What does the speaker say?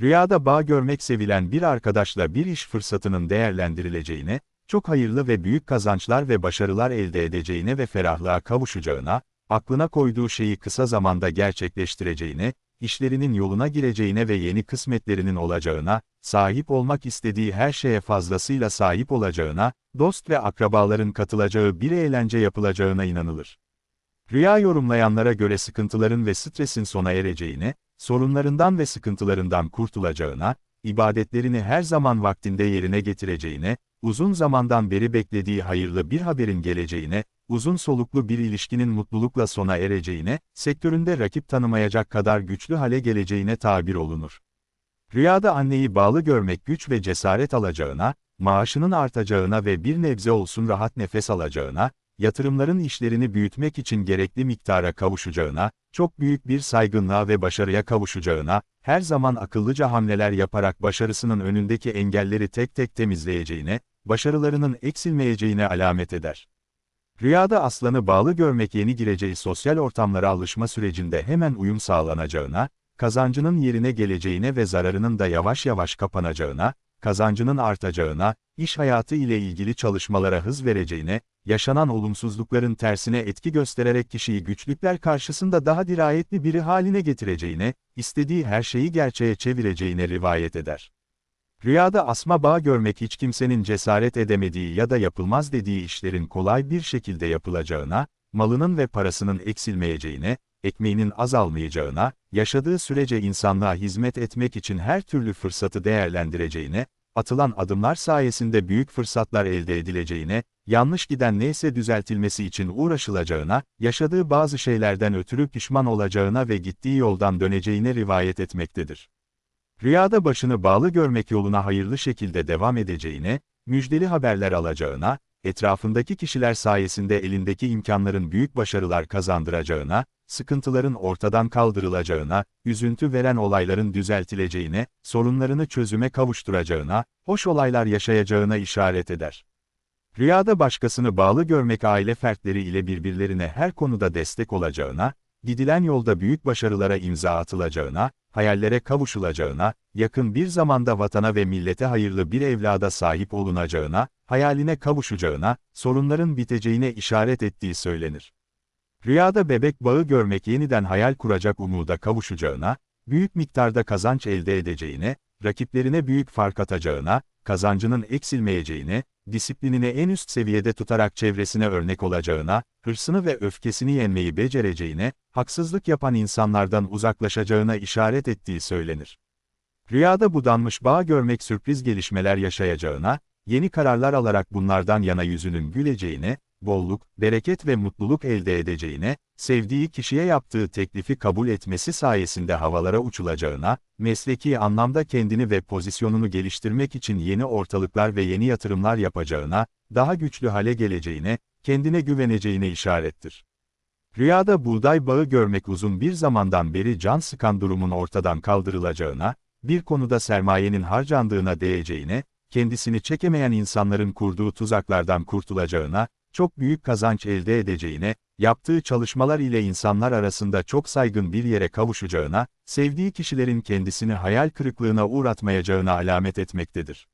Rüyada bağ görmek sevilen bir arkadaşla bir iş fırsatının değerlendirileceğine, çok hayırlı ve büyük kazançlar ve başarılar elde edeceğine ve ferahlığa kavuşacağına, aklına koyduğu şeyi kısa zamanda gerçekleştireceğine, işlerinin yoluna gireceğine ve yeni kısmetlerinin olacağına, sahip olmak istediği her şeye fazlasıyla sahip olacağına, dost ve akrabaların katılacağı bir eğlence yapılacağına inanılır. Rüya yorumlayanlara göre sıkıntıların ve stresin sona ereceğine, sorunlarından ve sıkıntılarından kurtulacağına, ibadetlerini her zaman vaktinde yerine getireceğine, uzun zamandan beri beklediği hayırlı bir haberin geleceğine, uzun soluklu bir ilişkinin mutlulukla sona ereceğine, sektöründe rakip tanımayacak kadar güçlü hale geleceğine tabir olunur. Rüyada anneyi bağlı görmek güç ve cesaret alacağına, maaşının artacağına ve bir nebze olsun rahat nefes alacağına, yatırımların işlerini büyütmek için gerekli miktara kavuşacağına, çok büyük bir saygınlığa ve başarıya kavuşacağına, her zaman akıllıca hamleler yaparak başarısının önündeki engelleri tek tek temizleyeceğine, başarılarının eksilmeyeceğine alamet eder. Rüyada aslanı bağlı görmek yeni gireceği sosyal ortamlara alışma sürecinde hemen uyum sağlanacağına, kazancının yerine geleceğine ve zararının da yavaş yavaş kapanacağına, kazancının artacağına, iş hayatı ile ilgili çalışmalara hız vereceğine, yaşanan olumsuzlukların tersine etki göstererek kişiyi güçlükler karşısında daha dirayetli biri haline getireceğine, istediği her şeyi gerçeğe çevireceğine rivayet eder. Rüyada asma bağ görmek hiç kimsenin cesaret edemediği ya da yapılmaz dediği işlerin kolay bir şekilde yapılacağına, malının ve parasının eksilmeyeceğine, ekmeğinin azalmayacağına, yaşadığı sürece insanlığa hizmet etmek için her türlü fırsatı değerlendireceğine, atılan adımlar sayesinde büyük fırsatlar elde edileceğine, yanlış giden neyse düzeltilmesi için uğraşılacağına, yaşadığı bazı şeylerden ötürü pişman olacağına ve gittiği yoldan döneceğine rivayet etmektedir. Rüyada başını bağlı görmek yoluna hayırlı şekilde devam edeceğine, müjdeli haberler alacağına, etrafındaki kişiler sayesinde elindeki imkanların büyük başarılar kazandıracağına, sıkıntıların ortadan kaldırılacağına, üzüntü veren olayların düzeltileceğine, sorunlarını çözüme kavuşturacağına, hoş olaylar yaşayacağına işaret eder. Rüyada başkasını bağlı görmek aile fertleri ile birbirlerine her konuda destek olacağına, gidilen yolda büyük başarılara imza atılacağına, hayallere kavuşulacağına, yakın bir zamanda vatana ve millete hayırlı bir evlada sahip olunacağına, hayaline kavuşacağına, sorunların biteceğine işaret ettiği söylenir. Rüyada bebek bağı görmek yeniden hayal kuracak umuda kavuşacağına, büyük miktarda kazanç elde edeceğine, rakiplerine büyük fark atacağına, kazancının eksilmeyeceğine, disiplinini en üst seviyede tutarak çevresine örnek olacağına, hırsını ve öfkesini yenmeyi becereceğine, haksızlık yapan insanlardan uzaklaşacağına işaret ettiği söylenir. Rüyada budanmış bağ görmek sürpriz gelişmeler yaşayacağına, yeni kararlar alarak bunlardan yana yüzünün güleceğine, bolluk, bereket ve mutluluk elde edeceğine, sevdiği kişiye yaptığı teklifi kabul etmesi sayesinde havalara uçulacağına, mesleki anlamda kendini ve pozisyonunu geliştirmek için yeni ortalıklar ve yeni yatırımlar yapacağına, daha güçlü hale geleceğine, kendine güveneceğine işarettir. Rüyada buğday bağı görmek uzun bir zamandan beri can sıkan durumun ortadan kaldırılacağına, bir konuda sermayenin harcandığına değeceğine, kendisini çekemeyen insanların kurduğu tuzaklardan kurtulacağına, çok büyük kazanç elde edeceğine, yaptığı çalışmalar ile insanlar arasında çok saygın bir yere kavuşacağına, sevdiği kişilerin kendisini hayal kırıklığına uğratmayacağına alamet etmektedir.